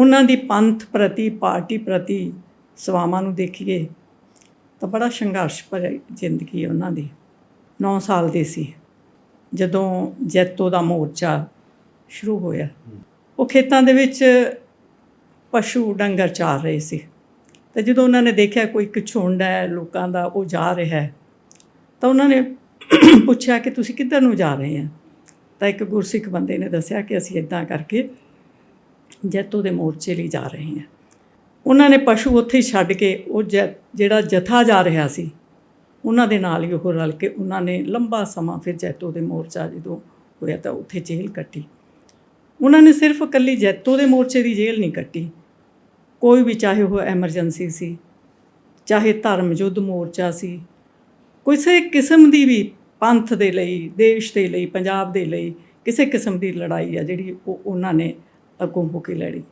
ਉਹਨਾਂ ਦੀ ਪੰਥ ਪ੍ਰਤੀ, ਪਾਰਟੀ ਪ੍ਰਤੀ ਸਵਾਮਾਂ ਨੂੰ ਦੇਖੀਏ ਤਾਂ ਬੜਾ ਸੰਘਰਸ਼ ਭਰੀ ਜ਼ਿੰਦਗੀ ਉਹਨਾਂ ਦੀ। 9 ਸਾਲ ਦੇ ਸੀ। ਜਦੋਂ ਜੈਤੋ ਦਾ ਮੋਰਚਾ ਸ਼ੁਰੂ ਹੋਇਆ, ਉਹ ਖੇਤਾਂ ਦੇ ਵਿੱਚ ਪਸ਼ੂ ਡੰਗਰ ਚਾਰ ਰਹੇ ਸੀ। ਤੇ ਜਦੋਂ ਉਹਨਾਂ ਨੇ ਦੇਖਿਆ ਕੋਈ ਇੱਕ ਝੁੰਡ ਹੈ, ਲੋਕਾਂ ਦਾ ਉਹ ਜਾ ਰਿਹਾ ਹੈ, ਤਾਂ ਉਹਨਾਂ ਨੇ ਪੁੱਛਿਆ ਕਿ ਤੁਸੀਂ ਕਿੱਧਰ ਨੂੰ ਜਾ ਰਹੇ ਆ? ਤਾਂ ਇੱਕ ਗੁਰਸਿੱਖ ਬੰਦੇ ਨੇ ਦੱਸਿਆ ਕਿ ਅਸੀਂ ਇਦਾਂ ਕਰਕੇ ਜੈਤੋ ਦੇ ਮੋਰਚੇ ਲਈ ਜਾ ਰਹੇ ਹਾਂ। ਉਹਨਾਂ ਨੇ ਪਸ਼ੂ ਉੱਥੇ ਹੀ ਛੱਡ ਕੇ ਉਹ ਜੈ- ਜਿਹੜਾ ਜਥਾ ਜਾ ਰਿਹਾ ਸੀ, ਉਹਨਾਂ ਦੇ ਨਾਲ ਹੀ ਉਹ ਰਲ ਕੇ ਉਹਨਾਂ ਨੇ ਲੰਬਾ ਸਮਾਂ ਫਿਰ ਜੈਤੋ ਦੇ ਮੋਰਚਾ ਜਦੋਂ ਹੋਇਆ ਤਾਂ ਉੱਥੇ ਜੇਲ੍ਹ ਕੱਟੀ। ਉਹਨਾਂ ਨੇ ਸਿਰਫ ਇਕੱਲੀ ਜੈਤੋ ਦੇ ਮੋਰਚੇ ਦੀ ਜੇਲ੍ਹ ਨਹੀਂ ਕੱਟੀ। ਕੋਈ ਵੀ ਚਾਹੇ ਉਹ ਐਮਰਜੈਂਸੀ ਸੀ, ਚਾਹੇ ਧਰਮ ਯੁੱਧ ਮੋਰਚਾ ਸੀ, ਕਿਸੇ ਕਿਸਮ ਦੀ ਵੀ ਪੰਥ ਦੇ ਲਈ, ਦੇਸ਼ ਦੇ ਲਈ, ਪੰਜਾਬ ਦੇ ਲਈ ਕਿਸੇ ਕਿਸਮ ਦੀ ਲੜਾਈ ਆ ਜਿਹੜੀ ਉਹ ਉਹਨਾਂ ਨੇ ਅੱਗੋਂ ਹੋ ਕੇ ਲੜੀ